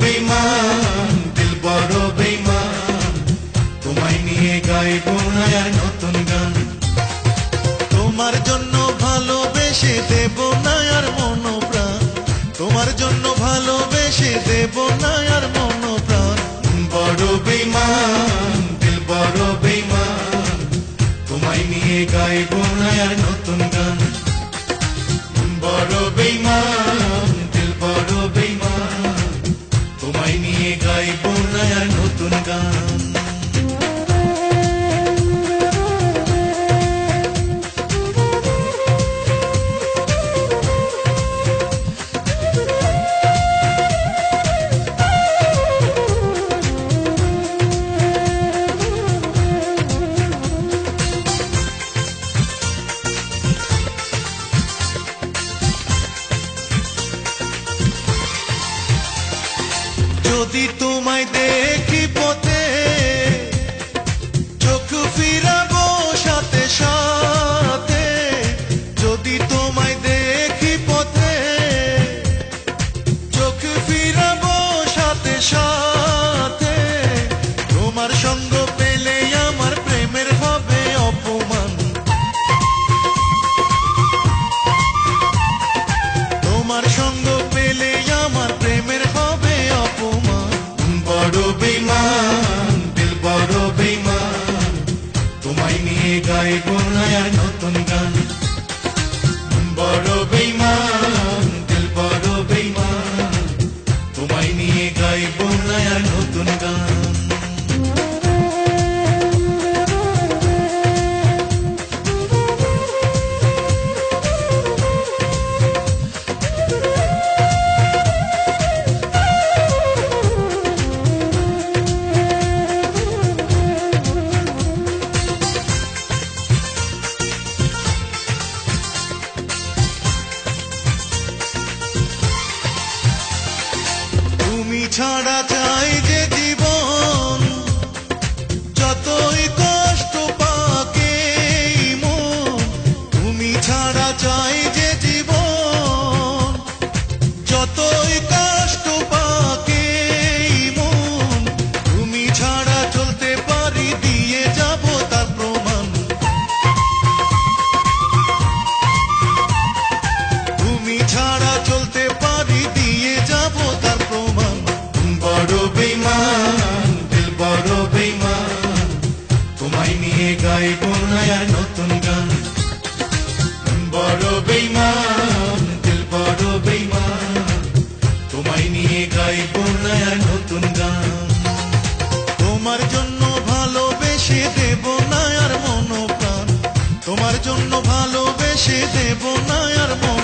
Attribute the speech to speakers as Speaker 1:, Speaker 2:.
Speaker 1: বেইমান দিল বড় বেইমান তোমায় নিয়ে গাইব না নতুন গান। তোমার জন্য ভালোবেসে দেব না আর তোমার জন্য ভালোবেসে দেব না আর বড় দিল বড় বেইমান তোমায় নিয়ে গাইব না আর নতুন গান। বড় বেমান নিয়ে গাইব না আর নতুন গান যদি তোমায় দেখি পথে, চোখ ফিরাবো সাথে সাথে, যদি তোমায় দেখি পথে, চোখ ফিরাবো সাথে সাথে, তোমার সঙ্গ ছাড়া নিয়ে গাইব না নতুন গান। বড় বেইমান দিল বড় বেইমান তোমায় নিয়ে গাইব না নতুন গান। তোমার জন্য ভালোবেসে দেব না আর মনোপ্রাণ। তোমার জন্য ভালোবেসে দেব না মনোপ্রাণ।